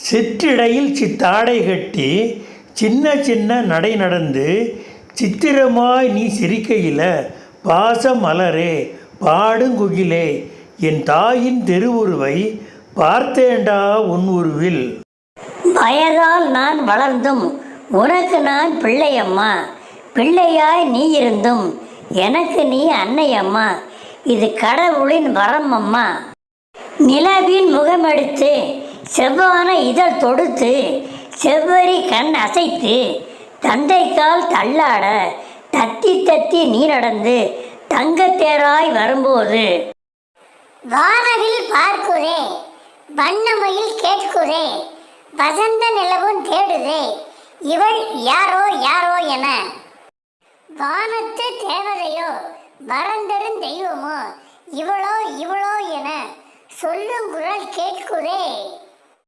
சிற்றிடையில் சித்தாடை கட்டி சின்ன சின்ன நடை நடந்து சித்திரமாய் நீ சிரிக்கையில் பாசம் மலரே பாடுங்குகிலே என் தாயின் திருவுருவை பார்த்தேண்டா உன் உருவில். வயதால் நான் வளர்ந்தும் உனக்கு நான் பிள்ளையம்மா. பிள்ளையாய் நீ இருந்தும் எனக்கு நீ அன்னையம்மா. இது கடவுளின் வரம் அம்மா நிலவின் முகமெடுத்து செவ்வான இதழ் தொடுத்து செவ்வரி கண் அசைத்து தந்தைக்கால் தள்ளாட தத்தி தத்தி நீ நடந்து தங்கத்தேராய் வரும்போது. வானவில் பார்க்குறே வண்ணமயில் கேட்குறே வசந்த நிலவும் தேடுதே இவள் யாரோ யாரோ என. வானத்து தேவதையோ வரந்தரும் தெய்வமோ இவளோ இவளோ என சொல்லும் குரல் கேட்குதே